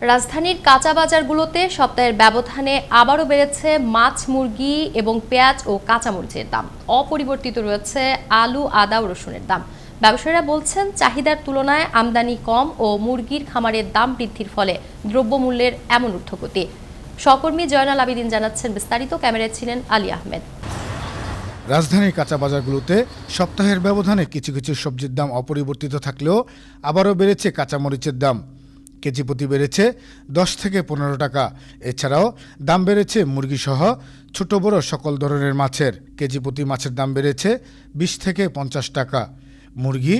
রাজধানীর কাঁচা বাজারগুলোতে সপ্তাহের ব্যবধানে আবারও বেড়েছে মাছ, মুরগি এবং পেঁয়াজ ও কাঁচামরিচের দাম। অপরিবর্তিত রয়েছে আলু, আদা ও রসুনের দাম। ব্যবসায়ীরা বলছেন, চাহিদার তুলনায় আমদানি কম ও মুরগির খামারের দাম বৃদ্ধির ফলে দ্রব্যমূল্যের এমন ঊর্ধ্বগতি। সহকর্মী জয়নাল আবিদিন জানাচ্ছেন, বিস্তারিত ক্যামেরায় ছিলেন আলী আহমেদ। রাজধানীর কাঁচা বাজারগুলোতে সপ্তাহের ব্যবধানে কিছু কিছু সবজির দাম অপরিবর্তিত থাকলেও আবারও বেড়েছে কাঁচামরিচের দাম। কেজি প্রতি বেড়েছে দশ থেকে পনেরো টাকা। এছাড়াও দাম বেড়েছে মুরগিসহ ছোট বড় সকল ধরনের মাছের। কেজি প্রতি মাছের দাম বেড়েছে বিশ থেকে পঞ্চাশ টাকা। মুরগি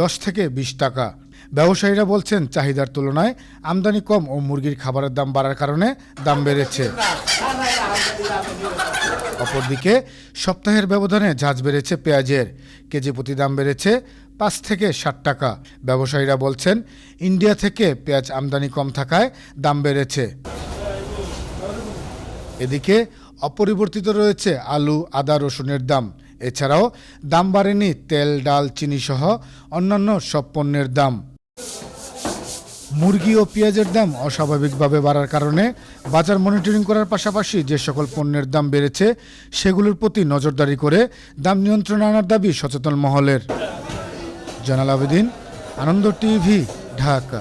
দশ থেকে বিশ টাকা। ব্যবসায়ীরা বলছেন চাহিদার তুলনায় আমদানি কম ও মুরগির খাবারের দাম বাড়ার কারণে দাম বেড়েছে। অপরদিকে সপ্তাহের ব্যবধানে ঝাঁজ বেড়েছে পেঁয়াজের। কেজি প্রতি দাম বেড়েছে পাঁচ থেকে ষাট টাকা। ব্যবসায়ীরা বলছেন, ইন্ডিয়া থেকে পেঁয়াজ আমদানি কম থাকায় দাম বেড়েছে। এদিকে অপরিবর্তিত রয়েছে আলু, আদা, রসুনের দাম। এছাড়াও দাম বাড়েনি তেল, ডাল চিনি সহ অন্যান্য সব পণ্যের দাম। মুরগি ও পেঁয়াজের দাম অস্বাভাবিকভাবে বাড়ার কারণে বাজার মনিটরিং করার পাশাপাশি যে সকল পণ্যের দাম বেড়েছে, সেগুলোর প্রতি নজরদারি করে দাম নিয়ন্ত্রণে আনার দাবি সচেতন মহলের। জানাল আবেদিন আনন্দ টিভি ঢাকা।